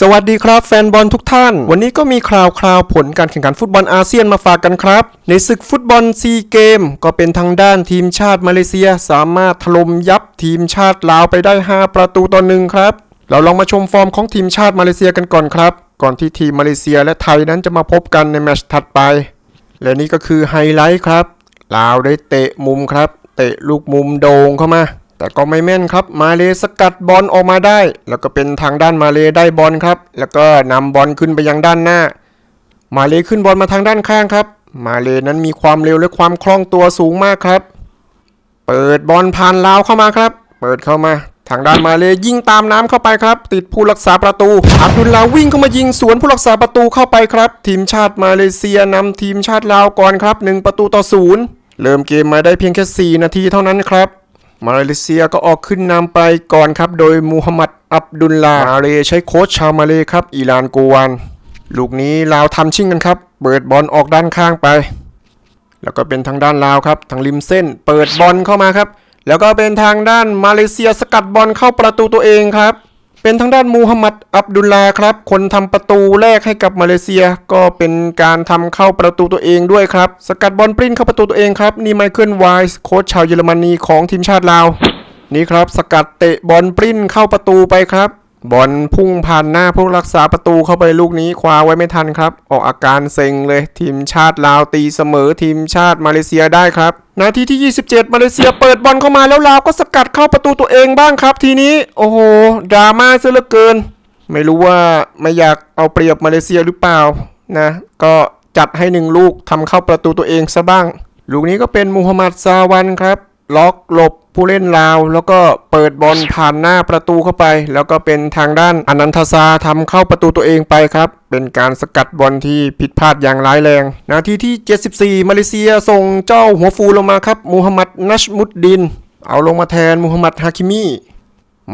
สวัสดีครับแฟนบอลทุกท่าน วันนี้ก็มีข่าวคราวผลการแข่งขันฟุตบอลอาเซียนมาฝากกันครับ ในศึกฟุตบอลซีเกม ก็เป็นทางด้านทีมชาติมาเลเซีย สามารถถล่มยับทีมชาติลาวไปได้ 5 ประตูต่อหนึ่งครับ เราลองมาชมฟอร์มของทีมชาติมาเลเซียกันก่อนครับ ก่อนที่ทีมมาเลเซียและไทยนั้นจะมาพบกันในแมตช์ถัดไป และนี่ก็คือไฮไลท์ครับลาวได้เตะมุมครับ เตะลูกมุมโด่งเข้ามา แต่ก็ไม่แม่นครับมาเลสกัดบอลออกมาได้ แล้วก็เป็นทางด้านมาเลได้บอลครับ แล้วก็นำบอลขึ้นไปยังด้านหน้า มาเลขึ้นบอลมาทางด้านข้างครับ มาเลนั้นมีความเร็วและความคล่องตัวสูงมากครับ เปิดบอลผ่านลาวเข้ามาครับ เปิดเข้ามา ทางด้านมาเลยิงตามน้ำเข้าไปครับ ติดผู้รักษาประตูอับดุลลาวิ่งเข้ามายิงสวนผู้รักษาประตูเข้าไปครับ ทีมชาติมาเลเซียนำทีมชาติลาวก่อนครับหนึ่งประตูต่อศูนย์เริ่มเกมมาได้เพียงแค่4นาทีเท่านั้นครับ มาเลเซียก็ออกขึ้นนำไปก่อนครับ โดยมูฮัมหมัดอับดุลลามาเลใช้โค้ชชาวมาเลครับอีลานโกวานลูกนี้ลาวทำชิ่งกันครับ เปิดบอลออกด้านข้างไป แล้วก็เป็นทางด้านลาวครับ ทางริมเส้น เปิดบอลเข้ามาครับ แล้วก็เป็นทางด้านมาเลเซียสกัดบอลเข้าประตูตัวเองครับ เป็นทางด้านมูฮัมหมัดอับดุลลาครับ คนทำประตูแรกให้กับมาเลเซีย ก็เป็นการทำเข้าประตูตัวเองด้วยครับ สกัดบอลปริ้นเข้าประตูตัวเองครับ นี่ไมเคิลไวส์โค้ชชาวเยอรมนีของทีมชาติลาว นี่ครับ สกัดเตะบอลปริ้นเข้าประตูไปครับ บอลพุ่งผ่านหน้าผู้รักษาประตูเข้าไปลูกนี้คว้าไว้ไม่ทันครับ ออกอาการเซ็งเลย ทีมชาติลาวตีเสมอทีมชาติมาเลเซียได้ครับ นาทีที่ 27 มาเลเซียเปิดบอลเข้ามาแล้วลาวก็สกัดเข้าประตูตัวเองบ้างครับ ทีนี้โอ้โหดราม่าซะเหลือเกิน ไม่รู้ว่าไม่อยากเอาเปรียบมาเลเซียหรือเปล่านะก็จัดให้หนึ่งลูกทำเข้าประตูตัวเองซะบ้าง ลูกนี้ก็เป็นมูฮัมหมัดซาวันครับ ล็อกหลบผู้เล่นลาว แล้วก็เปิดบอลผ่านหน้าประตูเข้าไป แล้วก็เป็นทางด้านอนันทซาทำเข้าประตูตัวเองไปครับ เป็นการสกัดบอลที่ผิดพลาดอย่างร้ายแรง นาทีที่ 74 มาเลเซียส่งเจ้าหัวฟูลงมาครับมูฮัมหมัดนัชมุดดิน เอาลงมาแทนมูฮัมหมัดฮาคิมี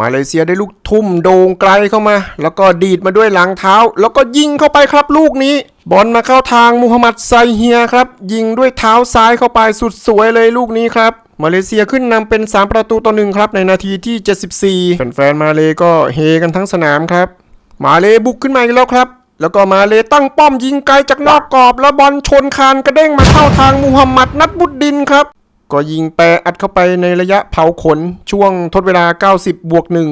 มาเลเซียได้ลูกทุ่มโด่งไกลเข้ามา แล้วก็ดีดมาด้วยหลังเท้า แล้วก็ยิงเข้าไปครับลูกนี้ บอลมาเข้าทางมูฮัมหมัดไซเฮียครับ ยิงด้วยเท้าซ้ายเข้าไปสุดสวยเลยลูกนี้ครับ มาเลเซียขึ้นนำเป็น 3 ประตูต่อหนึ่งครับ ในนาทีที่ 74 แฟนๆมาเลก็เฮกันทั้งสนามครับ มาเลบุกขึ้นมาอีกแล้วครับ แล้วก็มาเลตั้งป้อมยิงไกลจากนอกกรอบ แล้วบอลชนคานกระเด้งมาเข้าทางมูฮัมหมัดนัดบุดดินครับ ก็ยิงแปรอัดเข้าไปในระยะเผาขนช่วงทดเวลา 90 บวกหนึ่ง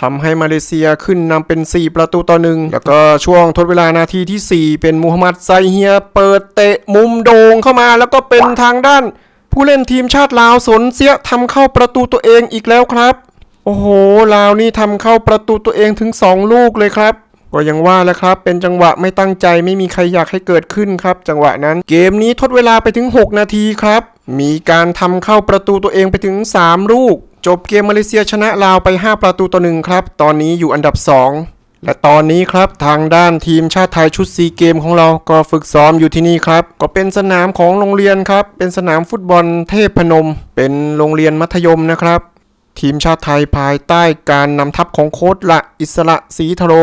ทำให้มาเลเซียขึ้นนำเป็น 4 ประตูต่อหนึ่งแล้วก็ช่วงทดเวลานาทีที่ 4 เป็นมูฮัมหมัดไซเฮียเปิดเตะมุมโด่งเข้ามาแล้วก็เป็นทางด้าน ผู้เล่นทีมชาติลาวสนเสียทำเข้าประตูตัวเองอีกแล้วครับ โอ้โห ลาวนี่ทำเข้าประตูตัวเองถึง 2 ลูกเลยครับ ก็ยังว่าแหล้วครับ เป็นจังหวะไม่ตั้งใจไม่มีใครอยากให้เกิดขึ้นครับ จังหวะนั้น เกมนี้ทดเวลาไปถึง 6 นาทีครับ มีการทำเข้าประตูตัวเองไปถึง 3 ลูก จบเกมมาเลเซียชนะลาวไป 5 ประตูต่อหนึ่งครับ ตอนนี้อยู่อันดับ 2 และตอนนี้ครับทางด้านทีมชาติไทยชุดซีเกมของเราก็ฝึกซ้อมอยู่ที่นี่ครับ ก็เป็นสนามของโรงเรียนครับ เป็นสนามฟุตบอลเทพพนม เป็นโรงเรียนมัธยมนะครับ ทีมชาติไทยภายใต้การนำทัพของโค้ชละอิสระศรีทโร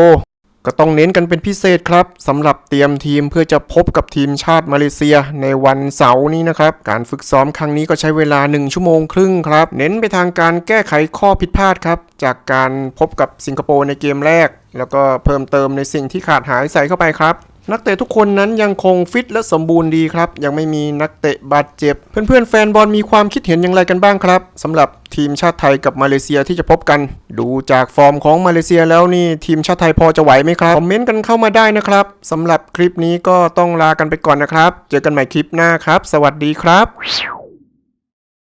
ก็ต้องเน้นกันเป็นพิเศษครับสำหรับเตรียมทีมเพื่อจะพบกับทีมชาติมาเลเซียในวันเสาร์นี้นะครับ การฝึกซ้อมครั้งนี้ก็ใช้เวลา 1 ชั่วโมงครึ่งครับ เน้นไปทางการแก้ไขข้อผิดพลาดครับจากการพบกับสิงคโปร์ในเกมแรกแล้วก็เพิ่มเติมในสิ่งที่ขาดหายใส่เข้าไปครับ นักเตะทุกคนนั้นยังคงฟิตและสมบูรณ์ดีครับ ยังไม่มีนักเตะบาดเจ็บ เพื่อนๆแฟนบอลมีความคิดเห็นอย่างไรกันบ้างครับสำหรับทีมชาติไทยกับมาเลเซียที่จะพบกัน ดูจากฟอร์มของมาเลเซียแล้วนี่ทีมชาติไทยพอจะไหวไหมครับ คอมเมนต์กันเข้ามาได้นะครับสำหรับคลิปนี้ก็ต้องลากันไปก่อนนะครับ เจอกันใหม่คลิปหน้าครับ สวัสดีครับ